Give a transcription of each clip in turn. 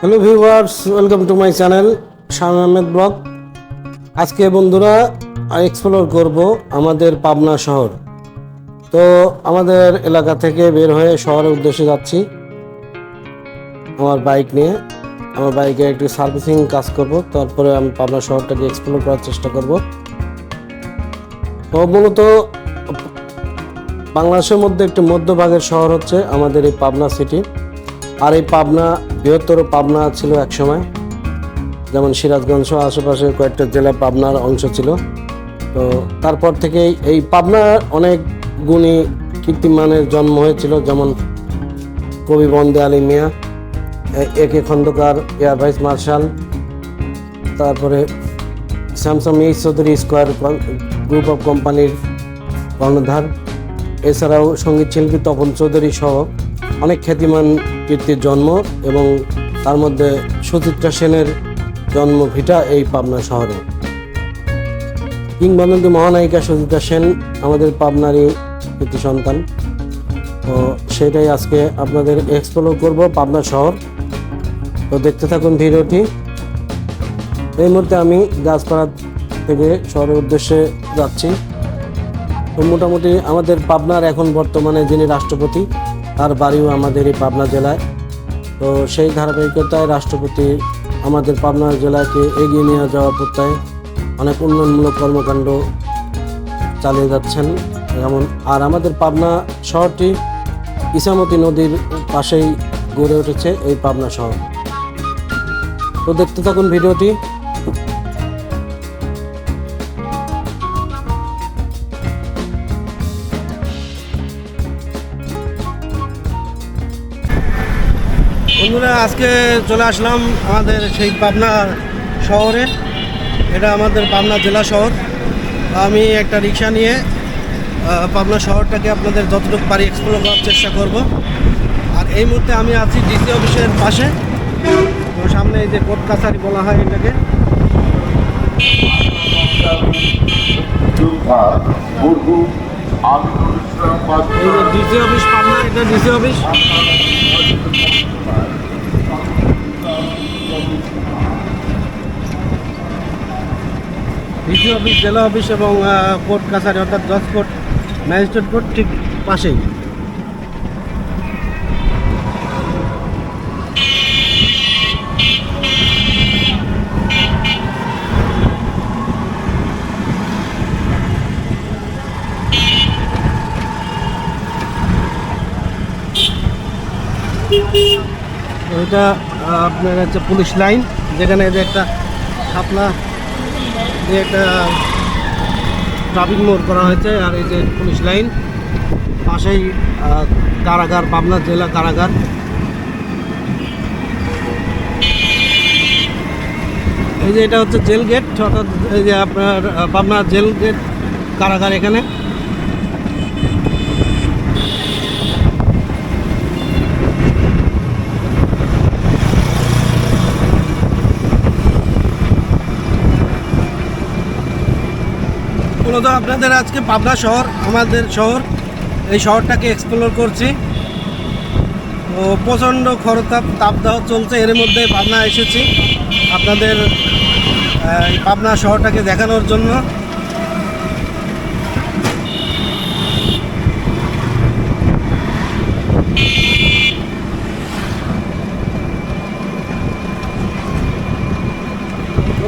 Hello viewers welcome to my channel Shah Ahmed blog আজকে বন্ধুরা explore করব আমাদের পাবনা শহর। তো আমাদের এলাকা থেকে বের হয়ে শহরের উদ্দেশ্যে যাচ্ছি। আমার বাইক নিয়ে। আমার বাইকে একটু সার্ভিসিং কাজ করব, তারপরে আমি পাবনা শহরটাকে এক্সপ্লোর করার চেষ্টা করব। তো মূলত বাংলাদেশের মধ্যে একটি মধ্যভাগের শহর হচ্ছে আমাদের এই পাবনা সিটি আর এই পাবনা, বৃহত্তর পাবনা ছিল একসময়। যেমন সিরাজগঞ্জ আশেপাশে কয়েকটা জেলা পাবনার অংশ ছিল। তো তারপর থেকে এই পাবনার অনেক গুণী কীর্তিমানের জন্ম হয়েছিল। যেমন কবি Bande Ali Mia, A K Khandakar, air vice marshal, তারপরে Samson H Chowdhury square group of কোম্পানির কর্ণধার। এছাড়াও সংগীত শিল্পী তপন চৌধুরী সহ অনেক খ্যাতিমান কীর্তির জন্ম এবং তার মধ্যে সুচিত্রা সেনের জন্ম ভিটা এই পাবনা শহরে। কিংবদন্তি মহানায়িকা সুচিত্রা সেন আমাদের পাবনারই কীর্তি সন্তান। তো সেটাই আজকে আপনাদের এক্সপ্লোর করব পাবনা শহর। তো দেখতে থাকুন ভিডিওটি। এই মুহূর্তে আমি গাছপাড়া থেকে শহরের উদ্দেশ্যে যাচ্ছি। তো মোটামুটি আমাদের পাবনার এখন বর্তমানে যিনি রাষ্ট্রপতি তার বাড়িও আমাদের এই পাবনা জেলায়। তো সেই ধারাবাহিকতায় রাষ্ট্রপতি আমাদের পাবনা জেলাকে এগিয়ে নিয়ে যাওয়ার প্রত্যয়ে অনেক উন্নয়নমূলক কর্মকাণ্ড চালিয়ে যাচ্ছেন। যেমন, আর আমাদের পাবনা শহরটি ইসামতি নদীর পাশেই গড়ে উঠেছে এই পাবনা শহর। তো দেখতে থাকুন ভিডিওটি। বন্ধুরা আজকে চলে আসলাম আমাদের সেই পাবনা শহরে। এটা আমাদের পাবনা জেলা শহর। আমি একটা রিক্সা নিয়ে পাবনা শহরটাকে আপনাদের যতটুকু পারি এক্সপ্লোর করার চেষ্টা করব। আর এই মুহূর্তে আমি আছি ডিসি অফিসের পাশে। তো সামনে এই যে কোর্ট কাছারি বলা হয় এটাকে। ডিসি অফিস পাবনা এটা ডিসি অফিস। ডিসি অফিস, জেলা অফিস এবং কোর্ট, কাছারি অর্থাৎ জজ কোর্ট, ম্যাজিস্ট্রেট কোর্ট ঠিক পাশেই। এটা আপনার হচ্ছে পুলিশ লাইন, যেখানে যে একটা শাপলা একটা ট্রাফিক মোড় করা হয়েছে আর এই যে পুলিশ লাইন পাশেই কারাগার, পাবনা জেলা কারাগার। এই যে এটা হচ্ছে জেল গেট, অর্থাৎ এই যে আপনার পাবনা জেল গেট কারাগার এখানে। মূলত আপনাদের আজকে পাবনা শহর, আমাদের শহর, এই শহরটাকে এক্সপ্লোর করছি। তো প্রচণ্ড খরতাপ, তাপদাহ চলছে, এর মধ্যে পাবনা এসেছি। আপনাদের এই পাবনা শহরটাকে দেখানোর জন্য।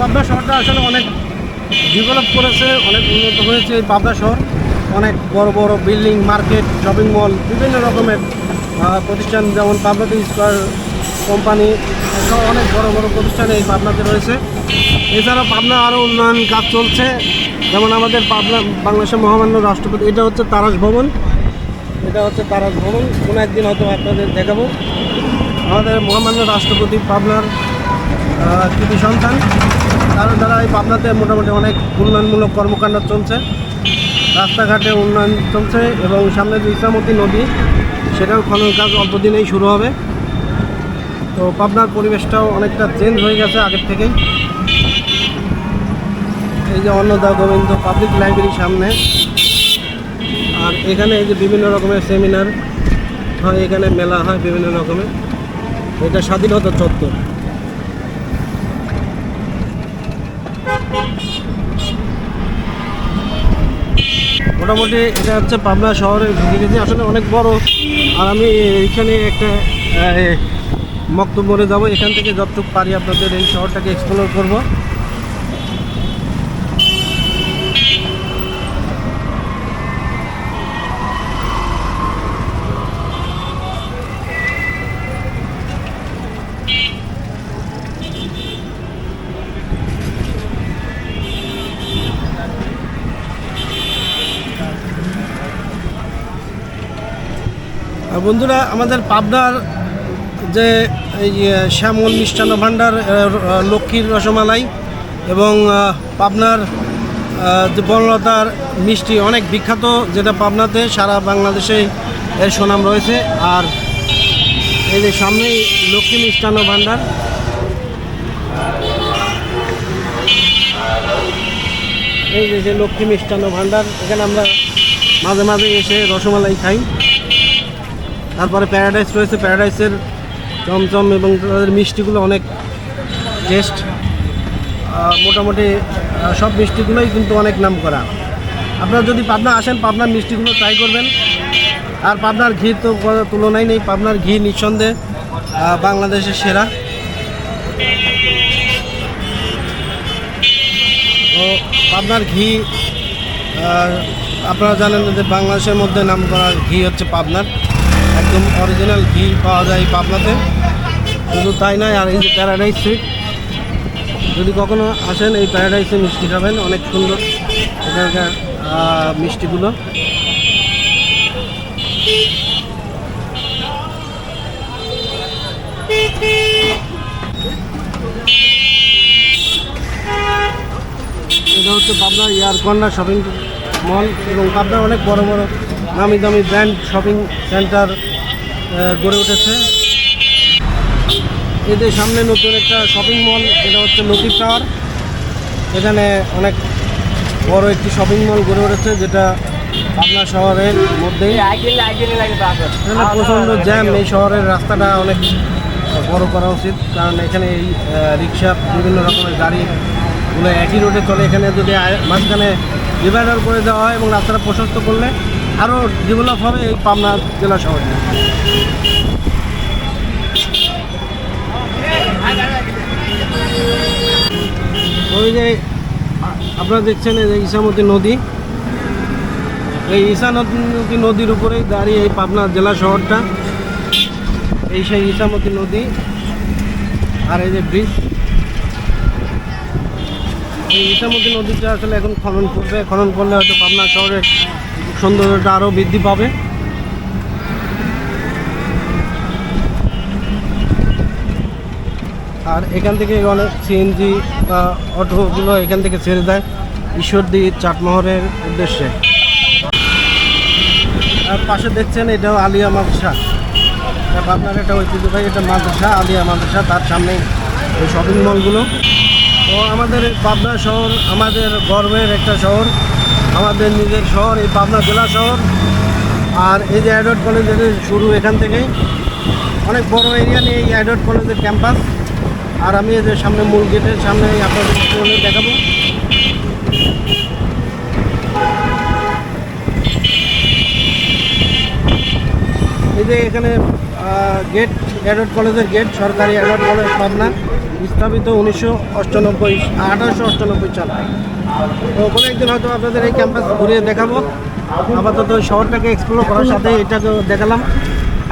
পাবনা শহরটা আসলে অনেক ডেভেলপ করেছে, অনেক উন্নত হয়েছে এই পাবনা শহর। অনেক বড় বড় বিল্ডিং, মার্কেট শপিং মল বিভিন্ন রকমের প্রতিষ্ঠান যেমন পাবনাতে স্কোয়ার কোম্পানি সহ অনেক বড় বড় প্রতিষ্ঠান এই পাবনাতে রয়েছে। এছাড়াও পাবনা আরও উন্নয়ন কাজ চলছে। যেমন আমাদের পাবনা, বাংলাদেশের মহামান্য রাষ্ট্রপতি, এটা হচ্ছে তারাস ভবন। এটা হচ্ছে তারাস ভবন। কোনো একদিন হয়তো আপনাদের দেখাবো। আমাদের মহামান্য রাষ্ট্রপতি পাবনার কৃতি সন্তান কারণ দ্বারা এই পাবনাতে মোটামুটি অনেক উন্নয়নমূলক কর্মকাণ্ড চলছে। রাস্তাঘাটে উন্নয়ন চলছে এবং সামনে যে ইসলামতী নদী, সেটাও খনন কাজ অল্প দিনেই শুরু হবে। তো পাবনার পরিবেশটাও অনেকটা চেঞ্জ হয়ে গেছে আগের থেকেই। এই যে অন্নদা গোবিন্দ পাবলিক লাইব্রেরির সামনে। আর এখানে এই যে বিভিন্ন রকমের সেমিনার হয়, এখানে মেলা হয় বিভিন্ন রকমের। এটা স্বাধীনতা চত্বর। মোটামুটি এটা হচ্ছে পাবনা শহরে ঢুকে আসলে অনেক বড়। আর আমি এইখানে একটা মক্তব্য যাব। এখান থেকে যতটুকু পারি আপনাদের এই শহরটাকে এক্সপ্লোর করব। বন্ধুরা, আমাদের পাবনার যে এই শ্যামল মিষ্টান্ন ভাণ্ডার লক্ষ্মীর রসমালাই এবং পাবনার যে বনলতার মিষ্টি অনেক বিখ্যাত, যেটা পাবনাতে সারা বাংলাদেশে এর সুনাম রয়েছে। আর এই যে সামনেই লক্ষ্মী মিষ্টান্ন ভাণ্ডার। এই যে লক্ষ্মী মিষ্টান্ন ভাণ্ডার, এখানে আমরা মাঝে মাঝে এসে রসমালাই খাই। তারপরে প্যারাডাইস রয়েছে প্যারাডাইসের চমচম এবং তাদের মিষ্টিগুলো অনেক টেস্ট মোটামুটি সব মিষ্টিগুলোই কিন্তু অনেক নাম করা। আপনারা যদি পাবনা আসেন, পাবনার মিষ্টিগুলো ট্রাই করবেন। আর পাবনার ঘি তো তুলনায় নেই, পাবনার ঘি নিঃসন্দেহে বাংলাদেশের সেরা। তো পাবনার ঘি আপনারা জানেন যে বাংলাদেশের মধ্যে নাম করা ঘি হচ্ছে পাবনার। একদম অরিজিনাল ঘি পাওয়া যায় পাবনাতে। শুধু তাই নয়, আর এই যে প্যারাডাইস সুইট যদি কখনো আসেন, এই প্যারাডাইসে মিষ্টি খাবেন, অনেক সুন্দর। এখানকার মিষ্টিগুলো। এটা হচ্ছে পাবনার এয়ারকন্ডা শপিং মল এবং পাবনার অনেক বড় বড় নামি দামি ব্র্যান্ড শপিং সেন্টার গড়ে উঠেছে। এদের সামনে নতুন একটা শপিং মল, যেটা হচ্ছে লতিফ টাওয়ার। এখানে অনেক বড় একটি শপিং মল গড়ে উঠেছে, যেটা পাবনা শহরের মধ্যেই। প্রচণ্ড জ্যাম, এই শহরের রাস্তাটা অনেক বড় করা উচিত, কারণ এখানে এই রিক্সা, বিভিন্ন রকমের গাড়িগুলো একই রোডে চলে। এখানে যদি মাঝখানে ডিভাইডার করে দেওয়া হয় এবং রাস্তাটা প্রশস্ত করলে আরও ডেভেলপ হবে এই পাবনা জেলা শহরটা ওই যে আপনারা দেখছেন এই যে ইসামতি নদী। এই ইসামতি নদীর উপরেই দাঁড়িয়ে এই পাবনা জেলা শহরটা। এই সেই ইসামতি নদী আর এই যে ব্রিজ এই ইসামতি নদীটা আসলে এখন খনন করবে। খনন করলে হয়তো পাবনা শহরের সৌন্দর্যটা আরও বৃদ্ধি পাবে। আর এখান থেকে অনেক সিএনজি বা অটোগুলো এখান থেকে ছেড়ে দেয় ঈশ্বরদী চাটমোহরের উদ্দেশ্যে। আর পাশে দেখছেন এটাও আলিয়া মাদ্রাসা। এটা আপনার একটা ঐতিহ্যবাহী এটা মাদ্রাসা, আলিয়া মাদ্রাসা, তার সামনে এই শপিং মলগুলো তো আমাদের পাবনা শহর, আমাদের গর্বের একটা শহর। আমাদের নিজের শহর, এই পাবনা জেলা শহর। আর এই যে অ্যাডওয়ার্ড কলেজের শুরু এখান থেকেই। অনেক বড় এরিয়া নিয়ে এই অ্যাডওয়ার্ড কলেজের ক্যাম্পাস। আর আমি যে সামনে মূল গেটের সামনে আপনাদের দেখাবো। এই যে এখানে গেট অ্যাডওয়ার্ড কলেজের গেট সরকারি অ্যাডওয়ার্ড কলেজ, পাবনা। স্থাপিত উনিশশো অষ্টানব্বই, আঠারোশো অষ্টানব্বই সাল। তো কোনো একদিন হয়তো আপনাদের এই ক্যাম্পাস ঘুরিয়ে দেখাবো। আপাতত শহরটাকে এক্সপ্লোর করার সাথে এটাকেও দেখালাম।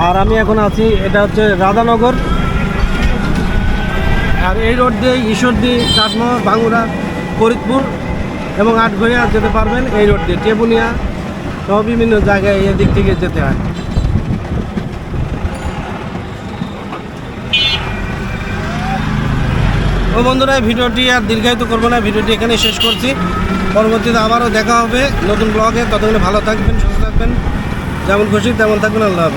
আর আমি এখন আছি, এটা হচ্ছে রাধানগর। আর এই রোড দিয়ে ঈশ্বরদী চাটমোহর ভাঙ্গুরা ফরিদপুর এবং আটঘরিয়া যেতে পারবেন এই রোড দিয়ে। টেবুনিয়া সহ বিভিন্ন জায়গায় এদিক থেকে যেতে হয়। ও বন্ধুরা ভিডিওটি আর দীর্ঘায়িত করব না, ভিডিওটি এখানে শেষ করছি। পরবর্তীতে আবারও দেখা হবে নতুন ব্লগে ততক্ষণে ভালো থাকবেন, সুস্থ থাকবেন। যেমন খুশি, তেমন থাকবেন। আল্লাহ হাফেজ।